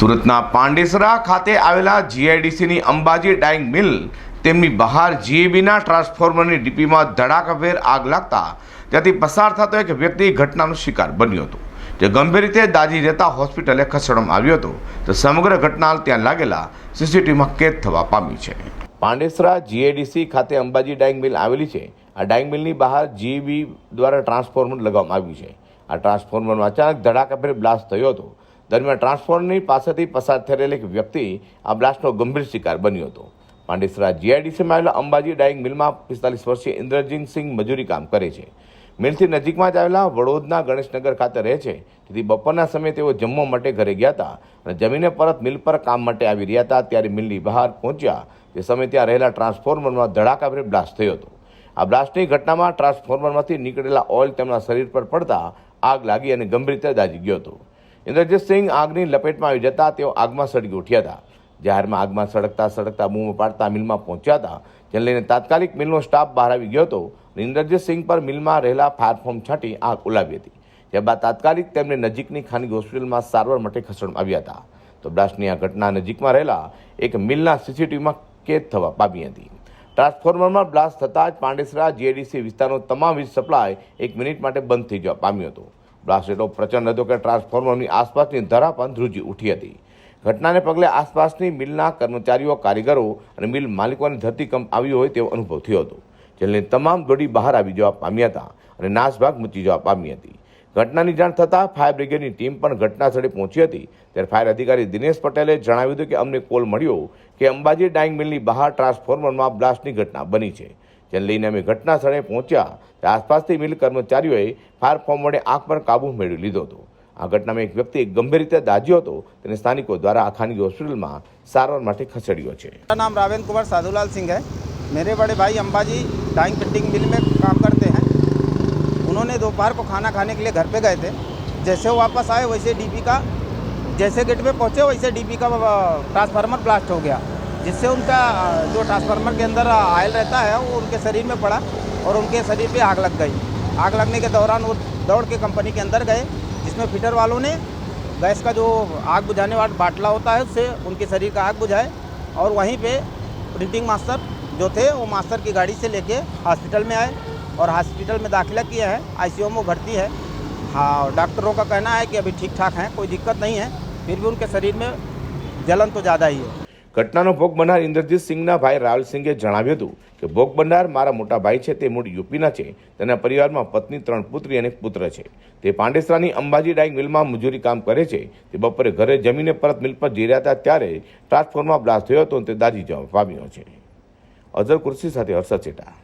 સુરતના પાંડેસરા ખાતે આવેલા જીઆઈડીસીની અંબાજી ડાઇંગ મિલ તેમની બહાર જીએબીના ટ્રાન્સફોર્મરની ડીપીમાં ધડાકાભેર આગ લાગતા ત્યાંથી પસાર થતો એક વ્યક્તિ ઘટનાનો શિકાર બન્યો હતો. જે ગંભીર રીતે દાજી જતા હોસ્પિટલે ખસેડવામાં આવ્યો હતો. તો સમગ્ર ઘટના ત્યાં લાગેલા સીસીટીવીમાં કેદ થવા પામી છે. પાંડેસરા જીએડીસી ખાતે અંબાજી ડાઇંગ મિલ આવેલી છે. આ ડાઇંગ મિલની બહાર જીબી દ્વારા ટ્રાન્સફોર્મર લગાવવામાં આવ્યું છે. આ ટ્રાન્સફોર્મરમાં અચાનક ધડાકાભેર બ્લાસ્ટ થયો હતો. દરમિયાન ટ્રાન્સફોર્મરની પાસેથી પસાર થયેલ એક વ્યક્તિ આ બ્લાસ્ટનો ગંભીર શિકાર બન્યો હતો. પાંડેસરા જીઆઈડીસીમાં આવેલા અંબાજી ડાઇંગ મિલમાં પિસ્તાલીસ વર્ષીય ઇન્દ્રજીત સિંહ મજૂરી કામ કરે છે. મિલથી નજીકમાં જ આવેલા વડોદના ગણેશનગર ખાતે રહે છે. તેથી બપોરના સમયે તેઓ જમવા માટે ઘરે ગયા હતા અને જમીને પરત મિલ પર કામ માટે આવી રહ્યા હતા ત્યારે મિલની બહાર પહોંચ્યા. તે સમયે ત્યાં રહેલા ટ્રાન્સફોર્મરમાં ધડાકાભેર બ્લાસ્ટ થયો હતો. આ બ્લાસ્ટની ઘટનામાં ટ્રાન્સફોર્મરમાંથી નીકળેલા ઓઇલ તેમના શરીર પર પડતા આગ લાગી અને ગંભીર રીતે દાજી ગયો હતો. ઇન્દ્રજીત સિંહ આગની લપેટમાં આવી જતા તેઓ આગમાં સળગી ઉઠ્યા હતા. જાહેરમાં આગમાં સળગતા સળગતા બૂમો પાડતા મિલમાં પહોંચ્યા હતા. જેને લઈને તાત્કાલિક મિલનો સ્ટાફ બહાર આવી ગયો હતો અને ઇન્દ્રજીત સિંહ પર મિલમાં રહેલા ફાયરફોર્મ છાંટી આગ ઉલાવી હતી. ત્યારબાદ તાત્કાલિક તેમને નજીકની ખાનગી હોસ્પિટલમાં સારવાર માટે ખસેડવામાં આવ્યા હતા. તો બ્લાસ્ટની આ ઘટના નજીકમાં રહેલા એક મિલના સીસીટીવીમાં કેદ થવા પામી હતી. ટ્રાન્સફોર્મરમાં બ્લાસ્ટ થતાં જ પાંડેસરા જીએડીસી વિસ્તારનો તમામ વીજ સપ્લાય એક મિનિટ માટે બંધ થઈ જવા પામ્યો હતો. બ્લાસ્ટ એટલો પ્રચંડ હતો કે ટ્રાન્સફોર્મરની આસપાસની ધરા પણ ધ્રુજી ઉઠી હતી. ઘટનાને પગલે આસપાસની મિલના કર્મચારીઓ, કારીગરો અને મિલ માલિકોને ધરતીકંપ આવ્યો હોય તેવો અનુભવ થયો હતો. જેને તમામ દોડી બહાર આવી જવા પામ્યા હતા અને નાસભાગ મચી જવા પામી હતી. ઘટનાની જાણ થતાં ફાયર બ્રિગેડની ટીમ પણ ઘટના સ્થળે પહોંચી હતી. ત્યારે ફાયર અધિકારી દિનેશ પટેલે જણાવ્યું હતું કે અમને કોલ મળ્યો કે અંબાજી ડાઇંગ મિલની બહાર ટ્રાન્સફોર્મરમાં બ્લાસ્ટની ઘટના બની છે. જેને લઈને અમે ઘટના સ્થળે પહોંચ્યા ત્યારે આસપાસથી મિલ કર્મચારીઓએ ફાયર ફોર્મ વડે આગ પર કાબુ મેળવી લીધો હતો આ ઘટનામાં એક વ્યક્તિ ગંભીર રીતે દાઝ્યો હતો તેને સ્થાનિકો દ્વારા આ ખાનગી હોસ્પિટલમાં સારવાર માટે ખસેડ્યો છે मेरा नाम रावेंद्र कुमार साधुलाल सिंह है मेरे बड़े भाई अंबाजी डाइंग फिटिंग मिल में काम करते हैं उन्होंने दोपहर को खाना खाने के लिए घर पे गए थे जैसे वो वापस आए वैसे डीपी का जैसे गेट पे पहुंचे वैसे डीपी का अ, ट्रांसफार्मर ब्लास्ट हो गया जिससे उनका जो ट्रांसफार्मर के अंदर आयल रहता है, वो उनके शरीर में पड़ा और उनके शरीर पे आग लग गई। आग लगने के दौरान वो दौड़ के कंपनी के अंदर गए, जिसमें फिटर वालों ने गैस का जो आग बुझाने वाला बाटला होता है, उससे उनके शरीर का आग बुझाए और वहीं पे प्रिंटिंग मास्टर जो थे, वो मास्टर की गाड़ी से लेके हॉस्पिटल में आए और हॉस्पिटल में दाखिला किए हैं आईसीयू में भर्ती है। हाँ डॉक्टरों का कहना है कि अभी ठीक ठाक हैं, कोई दिक्कत नहीं है, फिर भी उनके शरीर में जलन तो ज़्यादा ही है। ઘટનાનો ભોગ બનનાર ઇન્દ્રજીત સિંહના ભાઈ રાહુલસિંહે જણાવ્યું હતું કે, ભોગ બનનાર મારા મોટા ભાઈ છે, તે મૂળ યુપીના છે. તેના પરિવારમાં પત્ની, ત્રણ પુત્રી અને પુત્ર છે. તે પાંડેસરાની અંબાજી ડાઇંગ મિલમાં મજૂરી કામ કરે છે. તે બપોરે ઘરે જમીને પરત મિલ પર જઈ રહ્યા હતા, ત્યારે ટ્રાન્સફોર્મર બ્લાસ્ટ થયો હતો તે દાજી જવા પામ્યો છે. અઝર કુર્સી સાથે હર્ષદ ચેટા